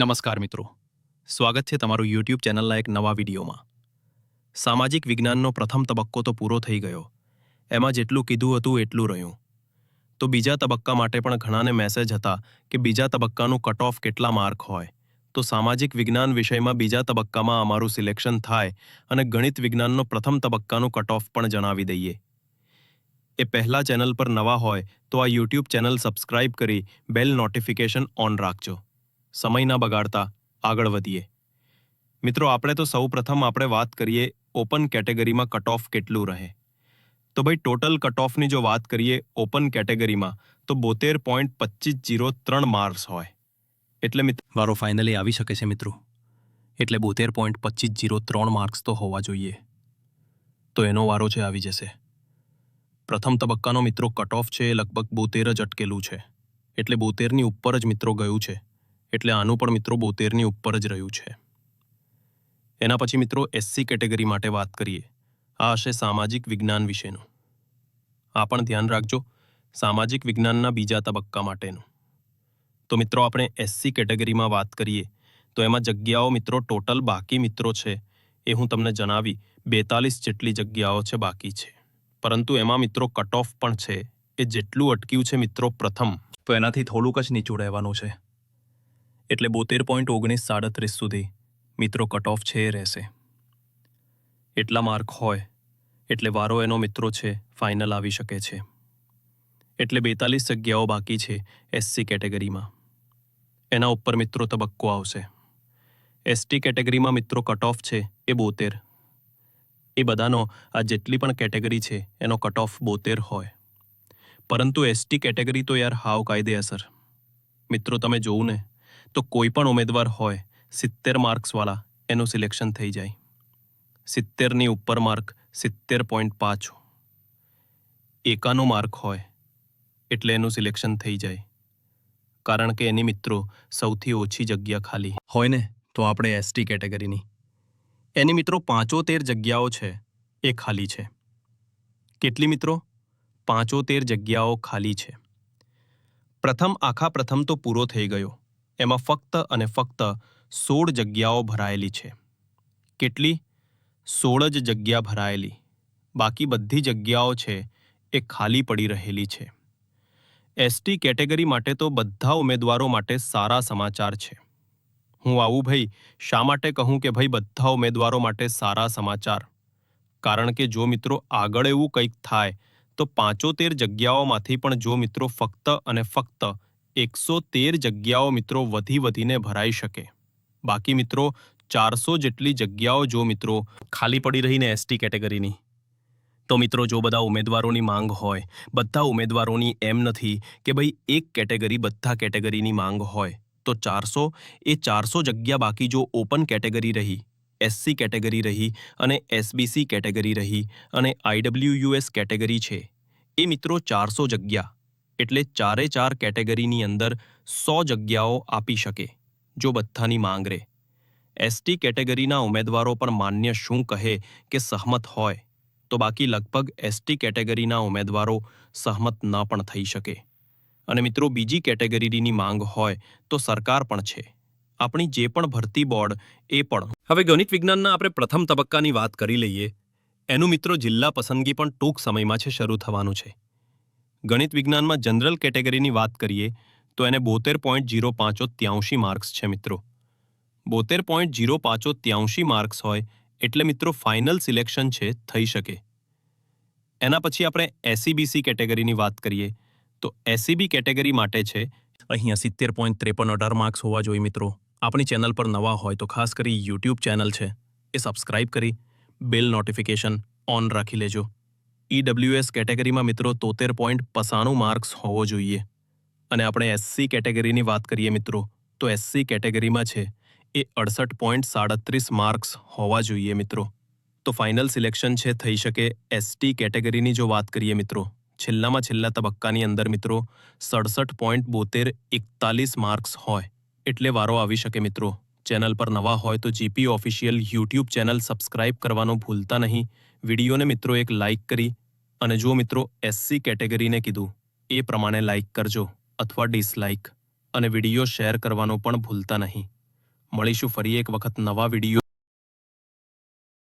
નમસ્કાર મિત્રો. સ્વાગત છે તમારું યુટ્યુબ ચેનલના એક નવા વિડીયોમાં. સામાજિક વિજ્ઞાનનો પ્રથમ તબક્કો તો પૂરો થઈ ગયો. એમાં જેટલું કીધું હતું એટલું રહ્યું. તો બીજા તબક્કા માટે પણ ઘણાને મેસેજ હતા કે બીજા તબક્કાનું કટ ઓફ કેટલા માર્ક હોય. તો સામાજિક વિજ્ઞાન વિષયમાં બીજા તબક્કામાં અમારું સિલેક્શન થાય અને ગણિત વિજ્ઞાનનો પ્રથમ તબક્કાનું કટ ઓફ પણ જણાવી દઈએ. એ પહેલાં ચેનલ પર નવા હોય તો આ યુટ્યુબ ચેનલ સબસ્ક્રાઇબ કરી બેલ નોટિફિકેશન ઓન રાખજો. સમય ના બગાડતા આગળ વધીએ. મિત્રો, આપણે તો સૌ પ્રથમ આપણે વાત કરીએ ઓપન કેટેગરીમાં કટ ઓફ કેટલું રહે. તો ભાઈ, ટોટલ કટ ઓફની જો વાત કરીએ ઓપન કેટેગરીમાં, તો બોતેર પોઈન્ટ પચીસ જીરો ત્રણ માર્ક્સ હોય. એટલે મિત્ર વારો ફાઇનલી આવી શકે છે મિત્રો. એટલે બોતેર પોઈન્ટ પચીસ જીરો ત્રણ માર્ક્સ તો હોવા જોઈએ. તો એનો વારો છે આવી જશે. પ્રથમ તબક્કાનો મિત્રો કટ ઓફ છે એ લગભગ બોતેર જ અટકેલું છે. એટલે બોતેરની ઉપર જ મિત્રો ગયું છે. એટલે આનું પણ મિત્રો બોતેરની ઉપર જ રહ્યું છે. એના પછી મિત્રો એસસી કેટેગરી માટે વાત કરીએ. આ હશે સામાજિક વિજ્ઞાન વિશેનું. આ પણ ધ્યાન રાખજો, સામાજિક વિજ્ઞાનના બીજા તબક્કા માટેનું. તો મિત્રો આપણે એસસી કેટેગરીમાં વાત કરીએ, તો એમાં જગ્યાઓ મિત્રો ટોટલ બાકી મિત્રો છે, એ હું તમને જણાવી, બેતાલીસ જેટલી જગ્યાઓ છે બાકી છે. પરંતુ એમાં મિત્રો કટ ઓફ પણ છે, એ જેટલું અટક્યું છે મિત્રો પ્રથમ. તો એનાથી થોડુંક જ નીચું રહેવાનું છે. એટલે બોતેર પોઈન્ટ ઓગણીસ સાડત્રીસ સુધી મિત્રો કટ ઓફ છે એ રહેશે. એટલા માર્ક હોય, એટલે વારો એનો મિત્રો છે ફાઇનલ આવી શકે છે. એટલે બેતાલીસ જગ્યાઓ બાકી છે એસસી કેટેગરીમાં એના ઉપર મિત્રો તબક્કો આવશે. એસટી કેટેગરીમાં મિત્રો કટ ઓફ છે એ બોતેર. એ બધાનો આ જેટલી પણ કેટેગરી છે એનો કટ ઓફ બોતેર હોય. પરંતુ એસટી કેટેગરી તો યાર હાવ કાયદેસર. મિત્રો તમે જોવું ને તો કોઈ પણ ઉમેદવાર હોય, સિત્તેર માર્ક્સવાળા એનું સિલેક્શન થઈ જાય. સિત્તેરની ઉપર માર્ક સિત્તેર પોઈન્ટ પાંચ. એકાનું માર્ક હોય, એટલે એનું સિલેક્શન થઈ જાય. કારણ કે એની મિત્રો સૌથી ઓછી જગ્યા ખાલી. હોય ને, તો આપણે એસટી કેટેગરીની એની મિત્રો પાંચોતેર જગ્યાઓ છે, એ ખાલી છે. કેટલી મિત્રો? પાંચોતેર જગ્યાઓ ખાલી છે. પ્રથમ, આખા પ્રથમ તો પૂરો થઈ ગયો. એમાં ફક્ત અને ફક્ત સોળ જગ્યાઓ ભરાયેલી છે. કેટલી? સોળ જ જગ્યા ભરાયેલી. બાકી બધી જગ્યાઓ છે એ ખાલી પડી રહેલી છે. એસટી કેટેગરી માટે તો બધા ઉમેદવારો માટે સારા સમાચાર છે. હું આવું ભાઈ શા માટે કહું કે ભાઈ બધા ઉમેદવારો માટે સારા સમાચાર? કારણ કે જો મિત્રો આગળ એવું કંઈક થાય, તો પાંચોતેર જગ્યાઓમાંથી પણ જો મિત્રો ફક્ત અને ફક્ત એકસો તેર જગ્યાઓ મિત્રો વધી વધીને ભરાઈ શકે. બાકી મિત્રો, ચારસો જેટલી જગ્યાઓ જો મિત્રો ખાલી પડી રહીને એસટી કેટેગરીની. તો મિત્રો, જો બધા ઉમેદવારોની માંગ હોય, બધા ઉમેદવારોની એમ નથી કે ભાઈ એક કેટેગરી બધા કેટેગરીની માંગ હોય, તો ચારસો, એ ચારસો જગ્યા બાકી જો ઓપન કેટેગરી રહી, એસસી કેટેગરી રહી અને એસબીસી કેટેગરી રહી અને આઈડબ્લ્યુયુએસ કેટેગરી છે, એ મિત્રો ચારસો જગ્યા. એટલે ચારે ચાર કેટેગરીની અંદર સો જગ્યાઓ આપી શકે, જો બધાની માંગ રહે એસટી કેટેગરીના ઉમેદવારો પણ માન્ય શું કહે કે સહમત હોય, તો બાકી લગભગ એસટી કેટેગરીના ઉમેદવારો સહમત ન પણ થઈ શકે. અને મિત્રો, બીજી કેટેગરીની માંગ હોય તો સરકાર પણ છે. આપણી જે પણ ભરતી બોર્ડ, એ પણ. હવે ગણિત વિજ્ઞાનના આપણે પ્રથમ તબક્કાની વાત કરી લઈએ. એનું મિત્રો, જિલ્લા પસંદગી પણ ટૂંક સમયમાં છે શરૂ થવાનું છે. ગણિત વિજ્ઞાનમાં જનરલ કેટેગરીની વાત કરીએ, તો એને બોતેર પોઈન્ટ જીરો પાંચો ત્યાંશી માર્ક્સ છે મિત્રો. બોતેર પોઈન્ટ જીરો પાંચો ત્યાંશી માર્ક્સ હોય, એટલે મિત્રો ફાઇનલ સિલેક્શન છે, થઈ શકે. એના પછી આપણે એસીબીસી કેટેગરીની વાત કરીએ, તો એસીબી કેટેગરી માટે છે, અહીંયા સિત્તેર પોઈન્ટ ત્રેપન અઢાર માર્ક્સ હોવા જોઈએ મિત્રો. આપણી ચેનલ પર નવા હોય તો ખાસ કરી યુટ્યુબ ચેનલ છે, એ સબસ્ક્રાઇબ કરી, બેલ નોટિફિકેશન ઓન રાખી લેજો. ઈડબ્લ્યુએસ કેટેગરીમાં મિત્રો તોતેર પોઈન્ટ પસાણું માર્ક્સ હોવો જોઈએ. અને આપણે એસસી કેટેગરીની વાત કરીએ મિત્રો, તો એસસી કેટેગરીમાં છે એ અડસઠ પોઈન્ટ સાડત્રીસ માર્ક્સ હોવા જોઈએ મિત્રો. તો ફાઇનલ સિલેક્શન છે થઈ શકે એસટી કેટેગરીની જો વાત કરીએ મિત્રો, છેલ્લામાં છેલ્લા તબક્કાની અંદર મિત્રો સડસઠ પોઈન્ટ બોતેર એકતાલીસ માર્ક્સ હોય, એટલે વારો આવી શકે મિત્રો. ચેનલ પર નવા હોય તો GP official YouTube channel subscribe કરવાનું ભૂલતા નહીં. વિડીયોને મિત્રો એક લાઇક કરી અને જો મિત્રો એસસી કેટેગરીને કીધું. એ પ્રમાણે લાઇક કરજો અથવા ડિસલાઇક અને વીડિયો શેર કરવાનો પણ ભૂલતા નહીં. મળીશું ફરી એક વખત નવા વીડિયો